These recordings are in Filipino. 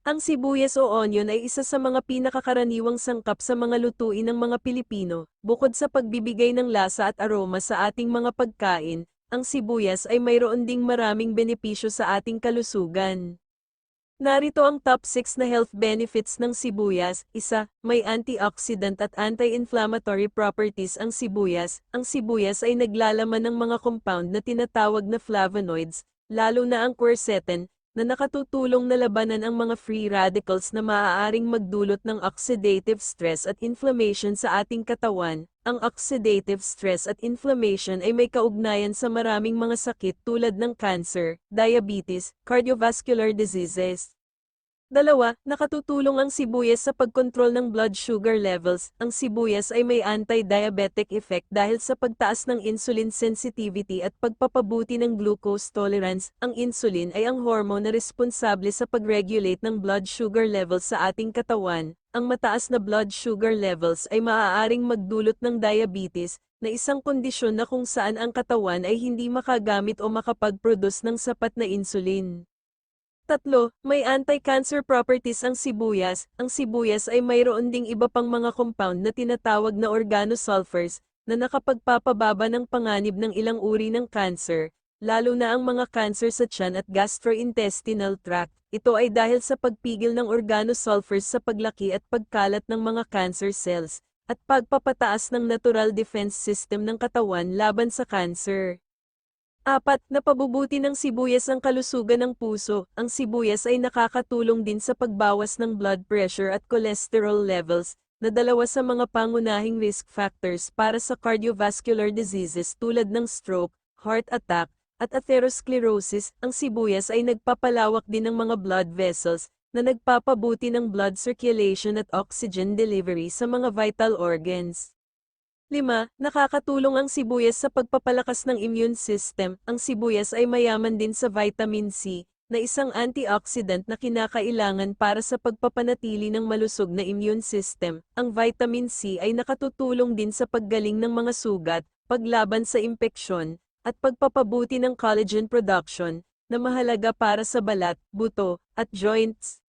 Ang sibuyas o onion ay isa sa mga pinakakaraniwang sangkap sa mga lutuin ng mga Pilipino. Bukod sa pagbibigay ng lasa at aroma sa ating mga pagkain, ang sibuyas ay mayroon ding maraming benepisyo sa ating kalusugan. Narito ang top 6 na health benefits ng sibuyas. Isa, may antioxidant at anti-inflammatory properties ang sibuyas. Ang sibuyas ay naglalaman ng mga compound na tinatawag na flavonoids, lalo na ang quercetin, na nakatutulong na labanan ang mga free radicals na maaaring magdulot ng oxidative stress at inflammation sa ating katawan. Ang oxidative stress at inflammation ay may kaugnayan sa maraming mga sakit tulad ng cancer, diabetes, cardiovascular diseases. Dalawa, nakatutulong ang sibuyas sa pagkontrol ng blood sugar levels. Ang sibuyas ay may anti-diabetic effect dahil sa pagtaas ng insulin sensitivity at pagpapabuti ng glucose tolerance. Ang insulin ay ang hormone na responsable sa pag-regulate ng blood sugar levels sa ating katawan. Ang mataas na blood sugar levels ay maaaring magdulot ng diabetes, na isang kondisyon na kung saan ang katawan ay hindi makagamit o makapag-produce ng sapat na insulin. Tatlo, may anti-cancer properties ang sibuyas. Ang sibuyas ay mayroon ding iba pang mga compound na tinatawag na organosulfurs na nakapagpapababa ng panganib ng ilang uri ng cancer, lalo na ang mga cancer sa tiyan at gastrointestinal tract. Ito ay dahil sa pagpigil ng organosulfurs sa paglaki at pagkalat ng mga cancer cells, at pagpapataas ng natural defense system ng katawan laban sa cancer. Apat, napabubuti ng sibuyas ang kalusugan ng puso. Ang sibuyas ay nakakatulong din sa pagbawas ng blood pressure at cholesterol levels, na dalawa sa mga pangunahing risk factors para sa cardiovascular diseases tulad ng stroke, heart attack, at atherosclerosis. Ang sibuyas ay nagpapalawak din ng mga blood vessels, na nagpapabuti ng blood circulation at oxygen delivery sa mga vital organs. 5. Nakakatulong ang sibuyas sa pagpapalakas ng immune system. Ang sibuyas ay mayaman din sa vitamin C, na isang antioxidant na kinakailangan para sa pagpapanatili ng malusog na immune system. Ang vitamin C ay nakatutulong din sa paggaling ng mga sugat, paglaban sa impeksyon, at pagpapabuti ng collagen production, na mahalaga para sa balat, buto, at joints.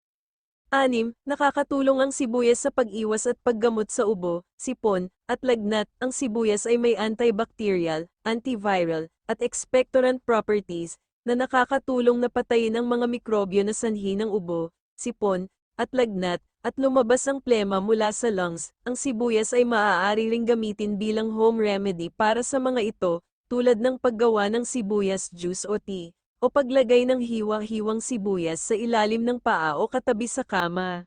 Anim, nakakatulong ang sibuyas sa pag-iwas at paggamot sa ubo, sipon, at lagnat. Ang sibuyas ay may antibacterial, antiviral, at expectorant properties na nakakatulong na patayin ang mga mikrobyo na sanhi ng ubo, sipon, at lagnat, at lumabas ang plema mula sa lungs. Ang sibuyas ay maaari ring gamitin bilang home remedy para sa mga ito, tulad ng paggawa ng sibuyas juice o tea o paglagay ng hiwa-hiwang sibuyas sa ilalim ng paa o katabi sa kama.